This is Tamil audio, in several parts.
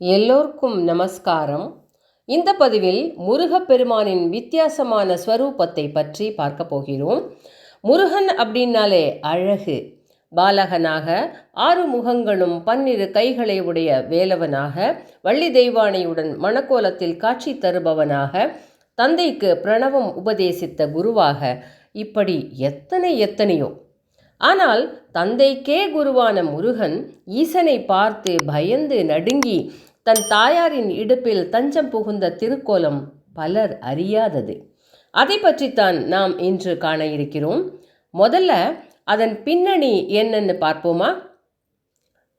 எல்லோருக்கும் நமஸ்காரம். இந்த பதிவில் முருகப்பெருமானின் வித்தியாசமான ஸ்வரூபத்தை பற்றி பார்க்க போகிறோம். முருகன் அப்படின்னாலே அழகு. பாலகனாக ஆறு முகங்களும் பன்னிரு கைகளை உடைய வேலவனாக வள்ளி தெய்வானையுடன் மணக்கோலத்தில் காட்சி தருபவனாக தந்தைக்கு பிரணவம் உபதேசித்த குருவாக இப்படி எத்தனை எத்தனையோ. ஆனால் தந்தைக்கே குருவான முருகன் ஈசனை பார்த்து பயந்து நடுங்கி தன் தாயாரின் இடுப்பில் தஞ்சம் புகுந்த திருக்கோலம் பலர் அறியாதது. அதை பற்றித்தான் நாம் இன்று காண இருக்கிறோம். முதல்ல அதன் பின்னணி என்னன்னு பார்ப்போமா?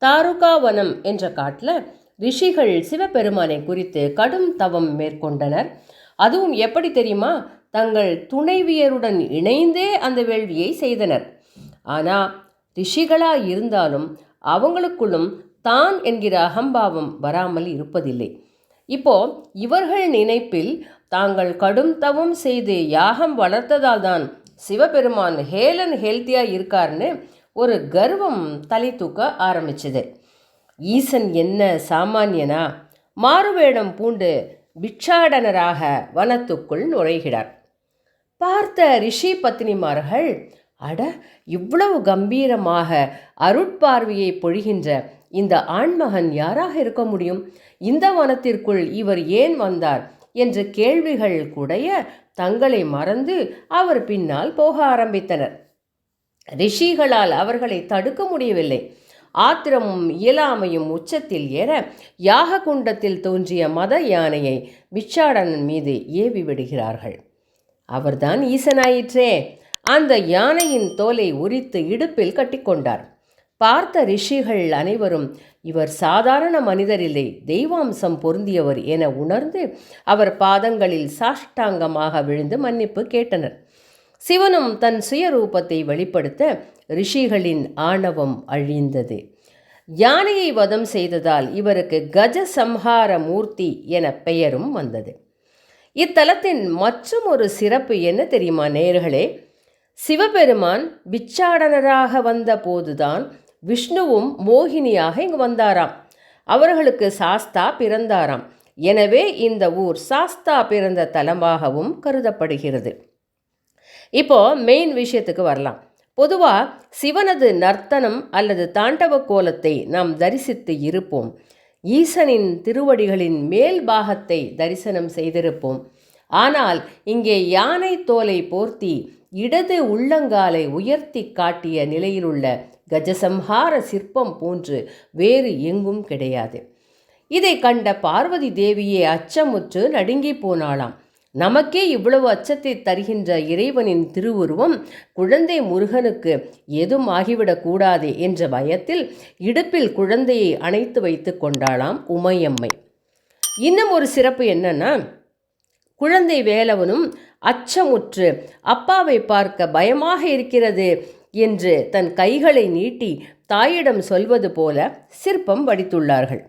தாருகாவனம் என்ற காட்டில் ரிஷிகள் சிவபெருமானை குறித்து கடும் தவம் மேற்கொண்டனர். அதுவும் எப்படி தெரியுமா? தங்கள் துணைவியருடன் இணைந்தே அந்த வேள்வியை செய்தனர். ஆனால் ரிஷிகளாக இருந்தாலும் அவங்களுக்குள்ளும் தான் என்கிற அகம்பாவம் வராமல் இருப்பதில்லை. இப்போ இவர்கள் நினைப்பில் தாங்கள் கடும் தவம் செய்து யாகம் வளர்த்ததால் தான் சிவபெருமான் ஹேலன் ஹெல்த்தியாக இருக்காருன்னு ஒரு கர்வம் தலை தூக்க ஆரம்பிச்சது. ஈசன் என்ன சாமானியனா? மாறுவேடம் பூண்டு பிட்சாடனராக வனத்துக்குள் நுழைகிறார். பார்த்த ரிஷி பத்தினிமார்கள் அட இவ்வளவு கம்பீரமாக அருட்பார்வையை பொழிகின்ற இந்த ஆண்மகன் யாராக இருக்க முடியும்? இந்த வனத்திற்குள் இவர் ஏன் வந்தார்? என்ற கேள்விகள் கூடைய தங்களை மறந்து அவர் பின்னால் போக ஆரம்பித்தனர். ரிஷிகளால் அவர்களை தடுக்க முடியவில்லை. ஆத்திரமும் இயலாமையும் உச்சத்தில் ஏற யாக குண்டத்தில் தோன்றிய மத யானையை பிச்சாடனன் மீது ஏவி விடுகிறார்கள். அவர்தான் ஈசனாயிற்றே. அந்த யானையின் தோலை உரித்து இடுப்பில் கட்டிக்கொண்டார். பார்த்த ரிஷிகள் அனைவரும் இவர் சாதாரண மனிதரில்லை தெய்வாம்சம் பொருந்தியவர் என உணர்ந்து அவர் பாதங்களில் சாஷ்டாங்கமாக விழுந்து மன்னிப்பு கேட்டனர். சிவனும் தன் சுயரூபத்தை வெளிப்படுத்த ரிஷிகளின் ஆணவம் அழிந்தது. யானையை வதம் செய்ததால் இவருக்கு கஜ சம்ஹார மூர்த்தி என பெயரும் வந்தது. இத்தலத்தின் மற்றும் ஒரு சிறப்பு என்ன தெரியுமா நேர்களே சிவபெருமான் பிச்சாடனராக வந்த போதுதான் விஷ்ணுவும் மோகினியாக இங்கு வந்தாராம். அவர்களுக்கு சாஸ்தா பிறந்தாராம். எனவே இந்த ஊர் சாஸ்தா பிறந்த தலமாகவும் கருதப்படுகிறது. இப்போ மெயின் விஷயத்துக்கு வரலாம். பொதுவாக சிவனது நர்த்தனம் அல்லது தாண்டவ கோலத்தை நாம் தரிசித்து இருப்போம். ஈசனின் திருவடிகளின் மேல் பாகத்தை தரிசனம் செய்திருப்போம். ஆனால் இங்கே யானை தோலை போர்த்தி இடது உள்ளங்காலை உயர்த்தி காட்டிய நிலையிலுள்ள கஜசம்ஹார சிற்பம் போன்று வேறு எங்கும் கிடையாது. இதை கண்ட பார்வதி தேவியே அச்சமுற்று நடுங்கி போனாளாம். நமக்கே இவ்வளவு அச்சத்தை தருகின்ற இறைவனின் திருவுருவம் குழந்தை முருகனுக்கு எதுவும் ஆகிவிடக்கூடாது என்ற பயத்தில் இடுப்பில் குழந்தையை அணைத்து வைத்து கொண்டாளாம் உமையம்மை. இன்னும் ஒரு சிறப்பு என்னன்னா குழந்தை வேலவனும் அச்சமுற்று அப்பாவை பார்க்க பயமாக இருக்கிறது. என்று தன் கைகளை நீட்டி தாயிடம் சொல்வது போல சிற்பம் வடித்துள்ளார்கள்.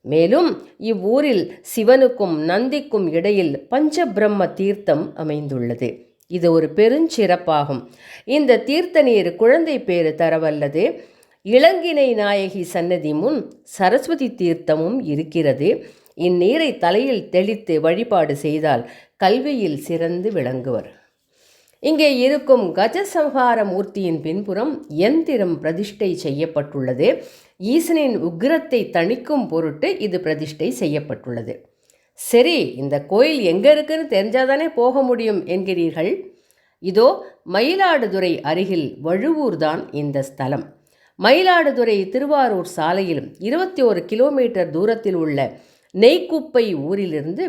மேலும் இவ்வூரில் சிவனுக்கும் நந்திக்கும் இடையில் பஞ்சபிரம்ம தீர்த்தம் அமைந்துள்ளது. இது ஒரு பெருஞ்சிறப்பாகும். இந்த தீர்த்த நீர் குழந்தை பேறு தரவல்லது. இளங்கினை நாயகி சன்னதி முன் சரஸ்வதி தீர்த்தமும் இருக்கிறது. இந்நீரை தலையில் தெளித்து வழிபாடு செய்தால் கல்வியில் சிறந்து விளங்குவர். இங்கே இருக்கும் கஜசம்ஹார மூர்த்தியின் பின்புறம் எந்திரம் பிரதிஷ்டை செய்யப்பட்டுள்ளது. ஈசனின் உக்ரத்தை தணிக்கும் பொருட்டு இது பிரதிஷ்டை செய்யப்பட்டுள்ளது. சரி இந்த கோயில் எங்கே இருக்குன்னு தெரிஞ்சாதானே போக முடியும் என்கிறீர்கள். இதோ மயிலாடுதுறை அருகில் வழுவூர்தான் இந்த ஸ்தலம். மயிலாடுதுறை திருவாரூர் சாலையில் இருபத்தி ஒரு கிலோமீட்டர் தூரத்தில் உள்ள நெய்க்குப்பை ஊரிலிருந்து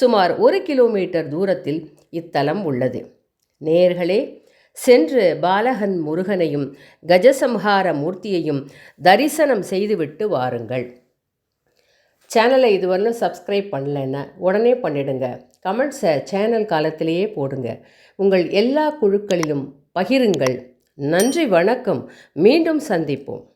சுமார் ஒரு கிலோமீட்டர் தூரத்தில் இத்தலம் உள்ளது. நேர்களே சென்று பாலகன் முருகனையும் கஜசம்ஹார மூர்த்தியையும் தரிசனம் செய்துவிட்டு வாருங்கள். சேனலை இதுவரையிலும் சப்ஸ்கிரைப் பண்ணலைன்னா உடனே பண்ணிடுங்க. கமெண்ட்ஸை சேனல் காலத்திலேயே போடுங்க. உங்கள் எல்லா குழுக்களிலும் பகிருங்கள். நன்றி வணக்கம். மீண்டும் சந்திப்போம்.